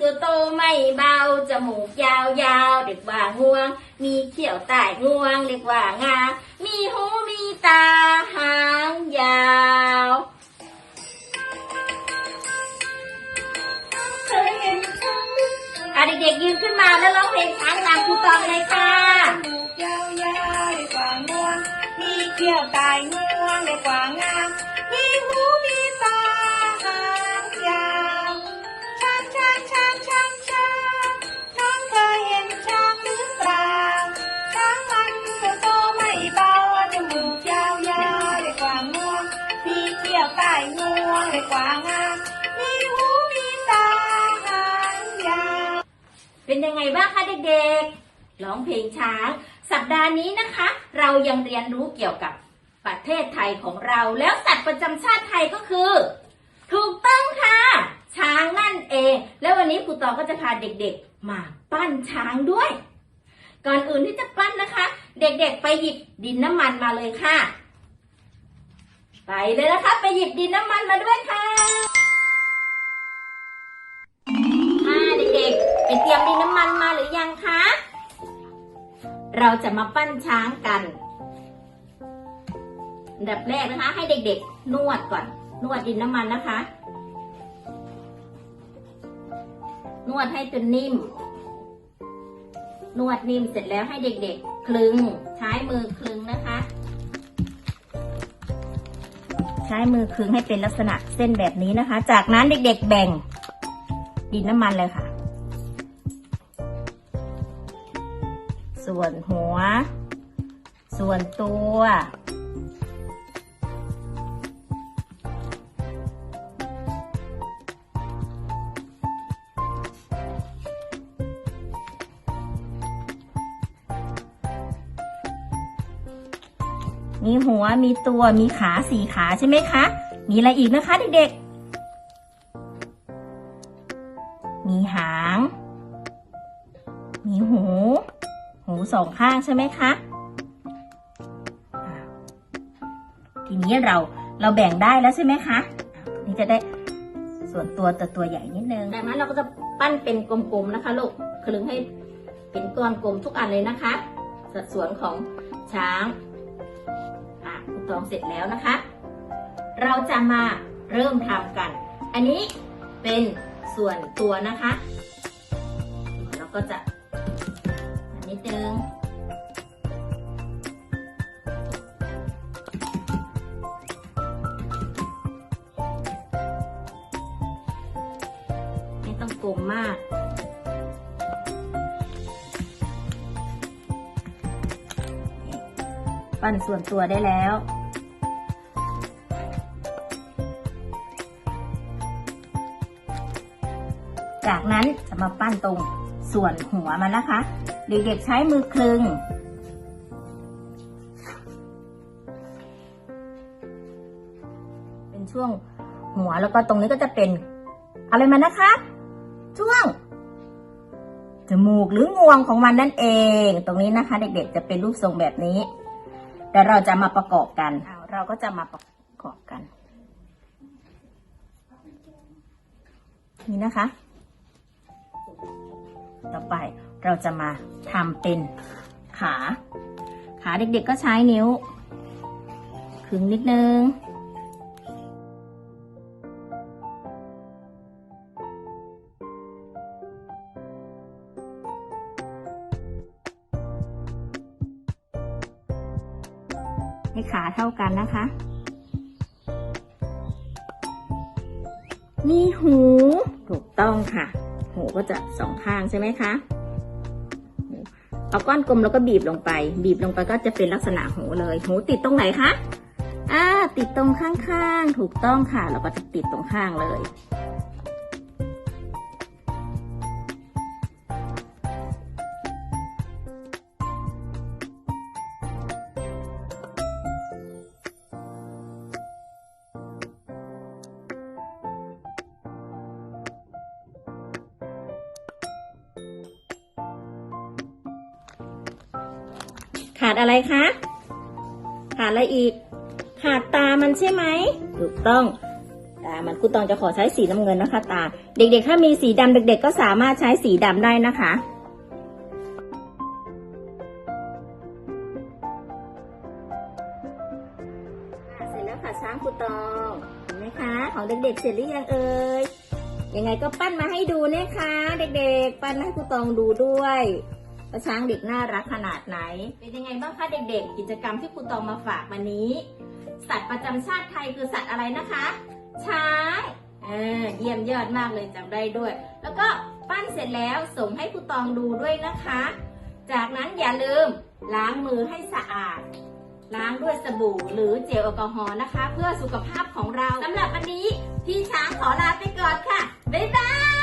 ตัวโตไม่เบา จมูกยาวๆเรียกว่างวง มีเขี้ยวใต้งวงเรียกว่างา มีหูมีตาหางยาวเคยเห็นช้าเด็กๆยืนขึ้นมาแล้วร้องเพลงช้างตามครูตองเลยค่ะจมูกยาวเรียกว่างวง มีเขี้ยวตายงวงเรียกว่างามมีหู กว่างามมีหูมีตาหางยาวเป็นยังไงบ้างคะเด็กๆ ร้องเพลงช้าง สัปดาห์นี้นะคะ เรายังเรียนรู้เกี่ยวกับประเทศไทยของเรา แล้วสัตว์ประจำชาติไทยก็คือ ถูกต้องค่ะ ช้างนั่นเอง แล้ววันนี้ครูตองก็จะพาเด็กๆ มาปั้นช้างด้วย ก่อนอื่นที่จะปั้นนะคะ เด็กๆ ไปหยิบดินน้ำมันมาเลยค่ะ ไปเลยนะคะ ไปหยิบดินน้ำมันมาด้วยค่ะค่ะเด็กๆ ไปเตรียมดินน้ำมันมาหรือยังคะ เราจะมาปั้นช้างกันอันดับแรกนะคะ ให้เด็กๆ นวดก่อน นวดดินน้ำมันนะคะ นวดให้จนนิ่ม นวดนิ่มเสร็จแล้วให้เด็กๆ คลึง ใช้มือคลึงนะคะ ใช้มือคึงให้เป็นลักษณะเส้นแบบนี้นะคะ จากนั้นเด็กๆแบ่งดินน้ำมันเลยค่ะ ส่วนหัว ส่วนตัว มีหัวมีตัวมีขาสี่ขาใช่ไหมคะ มีอะไรอีกนะคะเด็กๆ มีหาง มีหู หูสองข้างใช่ไหมคะ ทีนี้เราเราแบ่งได้แล้วใช่ไหมคะ นี่จะได้ส่วนตัวตัวตัวใหญ่นิดนึงดังนั้นเราก็จะปั้นเป็นกลมๆนะคะลูกคลึงให้เป็นก้อนกลมทุกอันเลยนะคะ สัดส่วนของช้าง อะคุณตองเสร็จแล้วนะคะ เราจะมาเริ่มทำกัน อันนี้เป็นส่วนตัวนะคะ เราก็จะอันนิดนึงไม่ต้องกลมมาก ปั้นส่วนตัวได้แล้ว จากนั้นจะมาปั้นตรงส่วนหัวมันนะคะ เด็กๆใช้มือคลึง เป็นช่วงหัวแล้วก็ตรงนี้ก็จะเป็นอะไรมันนะคะ ช่วงจมูกหรืองวงของมันนั่นเอง ตรงนี้นะคะ เด็กๆจะเป็นรูปทรงแบบนี้ แต่เราจะมาประกอบกัน เราก็จะมาประกอบกัน นี่นะคะ ต่อไปเราจะมาทำเป็นขา ขาเด็กๆก็ใช้นิ้วขึงนิดนึง ให้ขาเท่ากันนะคะมีหูถูกต้องค่ะ หูก็จะสองข้างใช่ไหมคะเอาก้อนกลมแล้วก็บีบลงไป บีบลงไปก็จะเป็นลักษณะหูเลย หูติดตรงไหนคะอ่าติดตรงข้างๆ ถูกต้องค่ะ เราก็จะติดตรงข้างเลย ขาดอะไรคะ ขาดอะไรอีก ขาดตามันใช่ไหม ถูกต้อง ตาามันครูตองจะขอใช้สีน้ำเงินนะคะ ตา เด็กๆ ถ้ามีสีดำเด็ก ๆ ก็สามารถใช้สีดำได้นะคะค่ะเสร็จแล้วค่ะช้างครูตองเห็นไหมคะ ของเด็กๆ เสร็จหรือยังเอ่ยยังไงก็ปั้นมาให้ดูนะคะ เด็กๆ ปั้นมาให้ครูตองดูด้วย ว่าช้างเด็กน่ารักขนาดไหน เป็นยังไงบ้างคะเด็กๆ กิจกรรมที่ครูตองมาฝากวันนี้ สัตว์ประจำชาติไทยคือสัตว์อะไรนะคะ ช้างเออเยี่ยมยอดมากเลยจำได้ด้วย แล้วก็ปั้นเสร็จแล้วส่งให้ครูตองดูด้วยนะคะ จากนั้นอย่าลืมล้างมือให้สะอาด ล้างด้วยสบู่หรือเจลแอลกอฮอล์นะคะ เพื่อสุขภาพของเราสำหรับวันนี้ พี่ช้างขอลาไปก่อนค่ะ บ๊ายบาย